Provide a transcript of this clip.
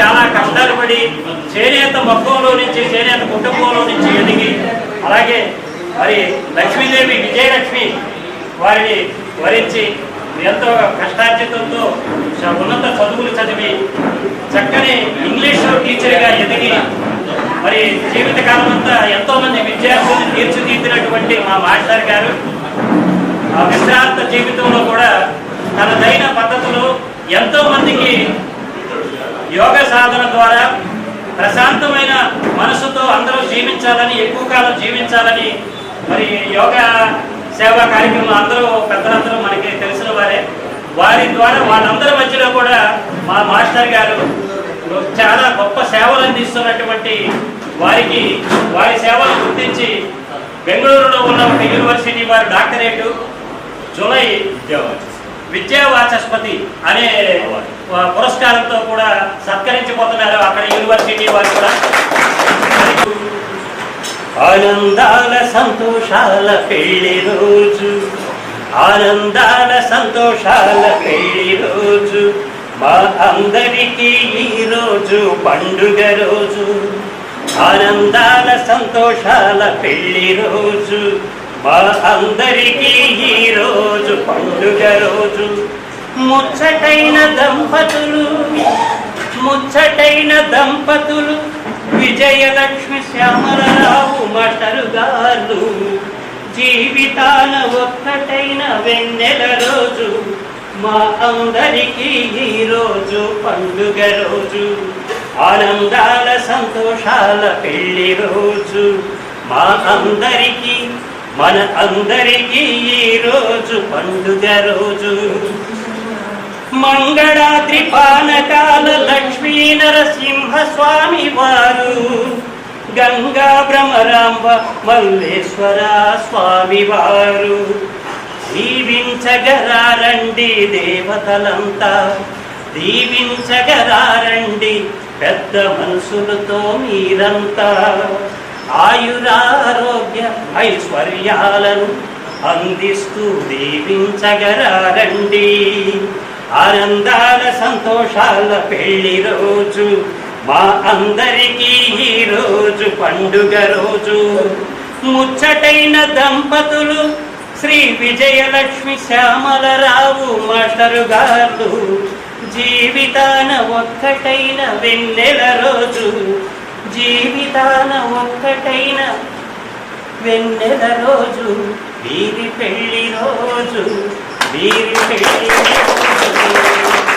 చాలా కష్టాలు పడి చేనేత మొక్కంలో నుంచి చేనేత కుటుంబంలో నుంచి ఎదిగి అలాగే మరి లక్ష్మీదేవి విజయలక్ష్మి వారిని వరించి ఎంతో కష్టార్జితంతో ఉన్నత చదువులు చదివి చక్కని ఇంగ్లీష్ టీచర్గా ఎదిగి మరి జీవితకాలం అంతా ఎంతో మంది విద్యార్థులను తీర్చిదిద్దినటువంటి మా మాస్టర్ గారు ఆ విశ్రాంత జీవితంలో కూడా తనదైన పద్ధతులు ఎంతో మందికి సాధన ద్వారా ప్రశాంతమైన మనసుతో అందరూ జీవించాలని ఎక్కువ కాలం జీవించాలని మరి యోగా సేవా కార్యక్రమం అందరూ పెద్దలందరూ మనకి తెలిసిన వారే. వారి ద్వారా వాళ్ళందరి మధ్యలో కూడా మా మాస్టర్ గారు చాలా గొప్ప సేవలు అందిస్తున్నటువంటి వారికి వారి సేవలు గుర్తించి బెంగళూరులో ఉన్న ఒక యూనివర్సిటీ వారు డాక్టరేటు జూలై విద్యావాచస్పతి అనే పురస్కారంతో కూడా సత్కరించిపోతున్నారు అక్కడ యూనివర్సిటీ వారు కూడా. ఆనందాల సంతోషాల పెళ్ళి రోజు ఆనందాల సంతోషాల పెళ్ళి రోజు మా అందరికీ ఈరోజు రోజు పండుగ రోజు ఆనందాల సంతోషాల పెళ్ళి రోజు మా అందరికీ ఈ రోజు పండుగ రోజు. ముచ్చటైన దంపతులు ముచ్చటైన దంపతులు విజయలక్ష్మి శ్యామలరావు మటరు గారు. జీవితాన ఒక్కటైన వెన్నెల రోజు మా అందరికీ ఈ రోజు పండుగ రోజు. ఆనందాల సంతోషాల పెళ్ళి రోజు మా అందరికీ మన అందరికీ ఈరోజు రోజు పండుగ రోజు. మంగళాద్రి పానకాల లక్ష్మీ నరసింహ స్వామి వారు గంగా భ్రమరాంబ మల్లేశ్వర స్వామి వారు. దీవించగరారండి దేవతలంతా దీవించగరారండి పెద్ద మనసులతో మీరంతా. ఆయురా ఐశ్వర్యాలను అందిస్తూ దీవించగరారండి ఆనందాల సంతోషాల పెళ్ళి రోజు మా అందరికీ ఈ రోజు పండుగ రోజు. ముచ్చటైన దంపతులు శ్రీ విజయలక్ష్మి శ్యామలరావు మాస్టరు గారు జీవితాన ఒక్కటైన వెన్నెల రోజు జీవితాన ఒక్కటైన వెన్నెల రోజు వీరి పెళ్ళి రోజు వీరి పెళ్ళి రోజు.